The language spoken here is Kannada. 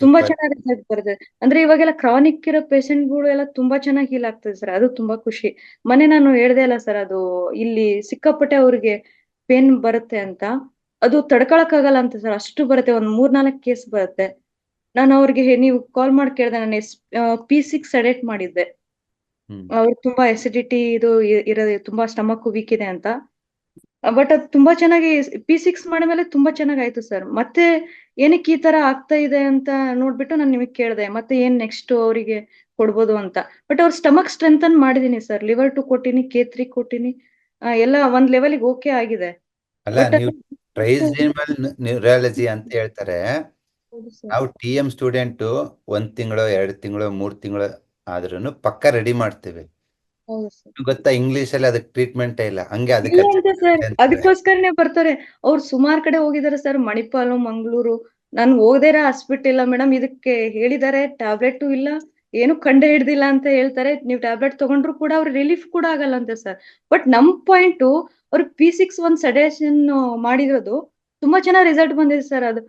ತುಂಬಾ ಚೆನ್ನಾಗಿ ರಿಸಲ್ಟ್ ಬರುತ್ತೆ. ಅಂದ್ರೆ ಇವಾಗೆಲ್ಲ ಕ್ರಾನಿಕ್ ಇರೋ ಪೇಷಂಟ್ಗಳು ಎಲ್ಲ ತುಂಬಾ ಚೆನ್ನಾಗಿ ಹೀಲ್ ಆಗ್ತದೆ ಸರ್ ಅದು ತುಂಬಾ ಖುಷಿ. ಮನೆ ನಾನು ಹೇಳ್ದೆ ಅಲ್ಲ ಸರ್ ಅದು ಇಲ್ಲಿ ಸಿಕ್ಕಾಪಟ್ಟೆ ಅವ್ರಿಗೆ ಪೇನ್ ಬರುತ್ತೆ ಅಂತ. ಅದು ತಡ್ಕೊಳಕ್ ಆಗಲ್ಲ ಅಂತ ಸರ್ ಅಷ್ಟು ಬರುತ್ತೆ ಒಂದ್ ಮೂರ್ ನಾಲ್ಕು ಕೇಸ್ ಬರುತ್ತೆ. ನಾನು ಅವ್ರಿಗೆ ನೀವು ಕಾಲ್ ಮಾಡಿ ಕೇಳ್ದೆ ನಾನು ಎಸ್ ಪಿ ಸಿಕ್ಸ್ ಸೆಡೆಕ್ಟ್ ಮಾಡಿದ್ದೆ. ಅವ್ರಿಗೆ ತುಂಬಾ ಎಸಿಡಿಟಿ ಇದು ಇರೋದು ತುಂಬಾ ಸ್ಟಮಕ್ ವೀಕ್ ಇದೆ ಅಂತ. ಬಟ್ ಅದು ತುಂಬಾ ಚೆನ್ನಾಗಿ ಪಿ ಸಿಕ್ಸ್ ಮಾಡಿದ್ಮೇಲೆ ತುಂಬಾ ಚೆನ್ನಾಗಿ ಆಯ್ತು ಸರ್ ಮತ್ತೆ ಏನಕ್ಕೆ ಈ ತರ ಆಗ್ತಾ ಇದೆ ಅಂತ ನೋಡ್ಬಿಟ್ಟು ನಾನು ನಿಮಗೆ ಕೇಳಿದೆ ಮತ್ತೆ ಏನ್ ನೆಕ್ಸ್ಟ್ ಅವರಿಗೆ ಕೊಡ್ಬೋದು ಅಂತ. ಬಟ್ ಅವ್ರ ಸ್ಟಮಕ್ ಸ್ಟ್ರೆಂಥನ್ ಮಾಡಿದೀನಿ ಸರ್ ಲಿವರ್ ಟು ಕೊಟ್ಟಿನಿ ಕೆ ತ್ರೀ ಕೊಟ್ಟಿನಿ ಎಲ್ಲ ಒಂದ್ ಲೆವೆಲ್ಗೆ ಓಕೆ ಆಗಿದೆ. ನ್ಯೂರಾಲಜಿ ಅಂತ ಹೇಳ್ತಾರೆ. ನಾವು ಟಿ ಎಂ ಸ್ಟೂಡೆಂಟ್ ಒಂದ್ ತಿಂಗಳು ಎರಡು ತಿಂಗಳು ಮೂರ್ ತಿಂಗಳು ಆದ್ರೂ ಪಕ್ಕ ರೆಡಿ ಮಾಡ್ತೀವಿ. ಗೊತ್ತಾ ಇಂಗ್ಲಿಷ್ ಅಲ್ಲಿ ಅದಕ್ಕೆ ಟ್ರೀಟ್ಮೆಂಟ್ ಇಲ್ಲ. ಹಂಗೆ ಅದಕ್ಕೆ ಸರ್. ಅದಕ್ಕೋಸ್ಕರನೇ ಬರ್ತಾರೆ. ಅವ್ರು ಸುಮಾರ್ ಕಡೆ ಹೋಗಿದಾರೆ ಸರ್. ಮಣಿಪಾಲು ಮಂಗಳೂರು. ನಾನು ಹೋಗದೇ ಇರೋ ಹಾಸ್ಪಿಟಲ್ ಇಲ್ಲ ಮೇಡಮ್ ಇದಕ್ಕೆ ಹೇಳಿದ್ದಾರೆ. ಟ್ಯಾಬ್ಲೆಟ್ ಇಲ್ಲ. ಏನು ಕಂಡು ಹಿಡ್ದಿಲ್ಲ ಅಂತ ಹೇಳ್ತಾರೆ. ನೀವು ಟ್ಯಾಬ್ಲೆಟ್ ತಗೊಂಡ್ರು ಕೂಡ ಅವ್ರ ರಿಲೀಫ್ ಕೂಡ ಆಗಲ್ಲ ಅಂತ ಸರ್. ಬಟ್ ನಮ್ ಪಾಯಿಂಟ್ ಅವ್ರು ಪಿ ಸಿಕ್ಸ್ ಒಂದ್ ಸಜೆಷನ್ ಮಾಡಿರೋದು. ತುಂಬಾ ಚೆನ್ನಾಗಿ ರಿಸಲ್ಟ್ ಬಂದಿದೆ ಸರ್ ಅದು.